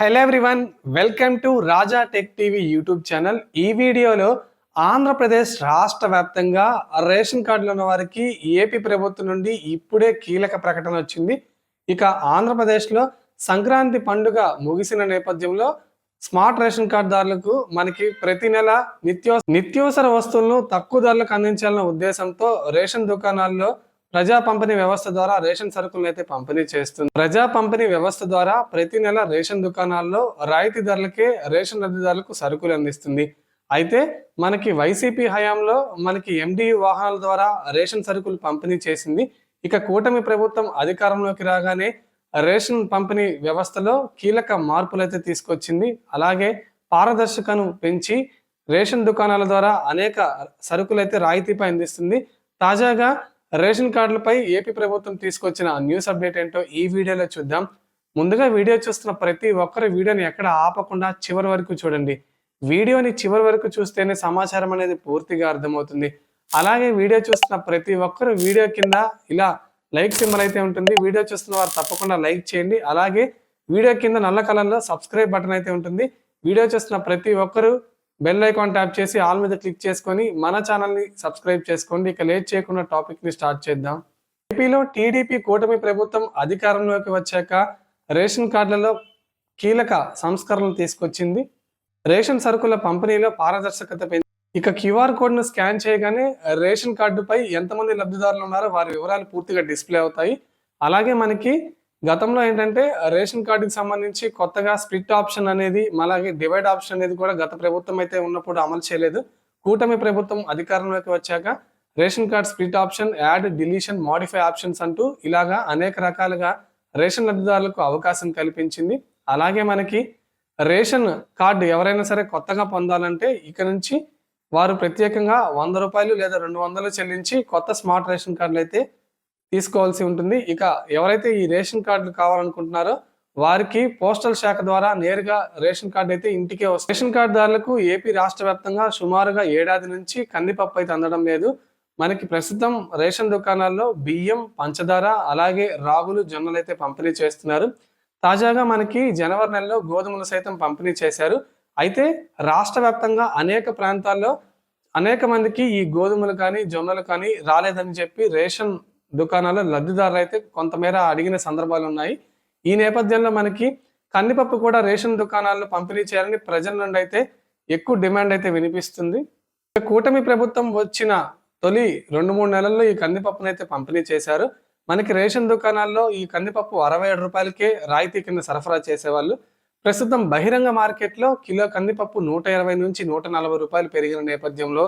Hello everyone welcome to Raja tech TV YouTube channel ఈ వీడియోలో ఆంధ్రప్రదేశ్ రాష్ట్ర వ్యాప్తంగా రేషన్ కార్డులు ఉన్న వారికి ఏపీ ప్రభుత్వం నుండి ఇప్పుడే కీలక ప్రకటన వచ్చింది. ఇక ఆంధ్రప్రదేశ్లో సంక్రాంతి పండుగ ముగిసిన నేపథ్యంలో స్మార్ట్ రేషన్ కార్డుదారులకు మనకి ప్రతి నెల నిత్యో నిత్యావసర వస్తువులను తక్కువ ధరలకు అందించాలన్న ఉద్దేశంతో రేషన్ దుకాణాల్లో ప్రజా పంపిణీ వ్యవస్థ ద్వారా రేషన్ సరుకులను అయితే పంపిణీ చేస్తుంది ప్రజా పంపిణీ వ్యవస్థ ద్వారా ప్రతి నెల రేషన్ దుకాణాల్లో రాయితీ ధరలకే రేషన్ లబ్ధిదారులకు సరుకులు అందిస్తుంది. అయితే మనకి వైసీపీ హయాంలో మనకి ఎండి వాహనాల ద్వారా రేషన్ సరుకులు పంపిణీ చేసింది. ఇక కూటమి ప్రభుత్వం అధికారంలోకి రాగానే రేషన్ పంపిణీ వ్యవస్థలో కీలక మార్పులు అయితే తీసుకొచ్చింది. అలాగే పారదర్శకను పెంచి రేషన్ దుకాణాల ద్వారా అనేక సరుకులు అయితే రాయితీపై అందిస్తుంది. తాజాగా రేషన్ కార్డులపై ఏపీ ప్రభుత్వం తీసుకొచ్చిన న్యూస్ అప్డేట్ ఏంటో ఈ వీడియోలో చూద్దాం. ముందుగా వీడియో చూస్తున్న ప్రతి ఒక్కరు వీడియోని ఎక్కడ ఆపకుండా చివరి వరకు చూడండి. వీడియోని చివరి వరకు చూస్తేనే సమాచారం అనేది పూర్తిగా అర్థమవుతుంది. అలాగే వీడియో చూస్తున్న ప్రతి ఒక్కరు వీడియో కింద ఇలా లైక్ సింబల్ అయితే ఉంటుంది. వీడియో చూస్తున్న వారు తప్పకుండా లైక్ చేయండి. అలాగే వీడియో కింద నల్ల కలర్లో సబ్స్క్రైబ్ బటన్ అయితే ఉంటుంది. వీడియో చూస్తున్న ప్రతి ఒక్కరు బెల్ ఐకాన్ ట్యాప్ చేసి ఆల్ మీద క్లిక్ చేసుకొని మన ఛానల్ని సబ్స్క్రైబ్ చేసుకోండి. ఇక లేట్ చేయకుండా టాపిక్ని స్టార్ట్ చేద్దాం. ఏపీలో టీడీపీ కూటమి ప్రభుత్వం అధికారంలోకి వచ్చాక రేషన్ కార్డులలో కీలక సంస్కరణలు తీసుకొచ్చింది. రేషన్ సరుకుల పంపిణీలో పారదర్శకత పెంచి ఇక క్యూఆర్ కోడ్ను స్కాన్ చేయగానే రేషన్ కార్డుపై ఎంతమంది లబ్ధిదారులు ఉన్నారో వారి వివరాలు పూర్తిగా డిస్ప్లే అవుతాయి. అలాగే మనకి గతంలో ఏంటంటే రేషన్ కార్డుకి సంబంధించి కొత్తగా స్ప్లిట్ ఆప్షన్ అనేది అలాగే డివైడ్ ఆప్షన్ అనేది కూడా గత ప్రభుత్వం అయితే ఉన్నప్పుడు అమలు చేయలేదు. కూటమి ప్రభుత్వం అధికారంలోకి వచ్చాక ration card split option add deletion modify options అంటూ ఇలాగా అనేక రకాలుగా రేషన్ లబ్ధిదారులకు అవకాశం కల్పించింది. అలాగే మనకి రేషన్ కార్డు ఎవరైనా సరే కొత్తగా పొందాలంటే ఇక నుంచి వారు ప్రత్యేకంగా వంద రూపాయలు లేదా రెండు వందలు చెల్లించి కొత్త స్మార్ట్ రేషన్ కార్డులు అయితే తీసుకోవాల్సి ఉంటుంది. ఇక ఎవరైతే ఈ రేషన్ కార్డులు కావాలనుకుంటున్నారో వారికి పోస్టల్ శాఖ ద్వారా నేరుగా రేషన్ కార్డు అయితే ఇంటికే వస్తుంది. రేషన్ కార్డుదారులకు ఏపీ రాష్ట్ర వ్యాప్తంగా సుమారుగా ఏడాది నుంచి కందిపప్పు అయితే అందడం లేదు. మనకి ప్రస్తుతం రేషన్ దుకాణాల్లో బియ్యం పంచదార అలాగే రాగులు జొన్నలు అయితే పంపిణీ చేస్తున్నారు. తాజాగా మనకి జనవరి నెలలో గోధుమలు సైతం పంపిణీ చేశారు. అయితే రాష్ట్ర వ్యాప్తంగా అనేక ప్రాంతాల్లో అనేక మందికి ఈ గోధుమలు కానీ జొన్నలు కానీ రాలేదని చెప్పి రేషన్ దుకాణాల్లో లబ్ధిదారులు అయితే కొంతమేర అడిగిన సందర్భాలు ఉన్నాయి. ఈ నేపథ్యంలో మనకి కందిపప్పు కూడా రేషన్ దుకాణాల్లో పంపిణీ చేయాలని ప్రజల నుండి అయితే ఎక్కువ డిమాండ్ అయితే వినిపిస్తుంది. కూటమి ప్రభుత్వం వచ్చిన తొలి రెండు మూడు నెలల్లో ఈ కందిపప్పును అయితే పంపిణీ చేశారు. మనకి రేషన్ దుకాణాల్లో ఈ కందిపప్పు అరవై ఏడు రూపాయలకే రాయితీ కింద సరఫరా చేసేవాళ్ళు. ప్రస్తుతం బహిరంగ మార్కెట్లో కిలో కందిపప్పు నూట ఇరవై నుంచి నూట నలభై రూపాయలు పెరిగిన నేపథ్యంలో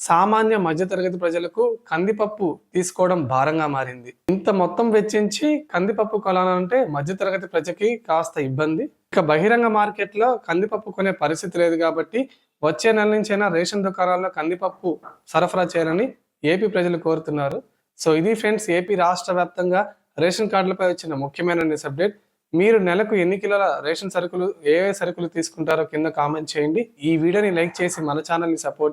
సామాన్య మధ్యతరగతి ప్రజలకు కందిపప్పు తీసుకోవడం భారంగా మారింది. ఇంత మొత్తం వెచ్చించి కందిపప్పు కొనాలంటే మధ్యతరగతి ప్రజకి కాస్త ఇబ్బంది. ఇక బహిరంగ మార్కెట్లో కందిపప్పు కొనే పరిస్థితి లేదు కాబట్టి వచ్చే నెల నుంచైనా రేషన్ దుకాణాల్లో కందిపప్పు సరఫరా చేయాలని ఏపీ ప్రజలు కోరుతున్నారు. సో ఇది ఫ్రెండ్స్ ఏపీ రాష్ట్ర వ్యాప్తంగా రేషన్ కార్డులపై వచ్చిన ముఖ్యమైన న్యూస్ అప్డేట్. మీరు నెలకు ఎన్ని కిలోల రేషన్ సరుకులు ఏ సరుకులు తీసుకుంటారో కింద కామెంట్ చేయండి. ఈ వీడియోని లైక్ చేసి మన ఛానల్ని సపోర్ట్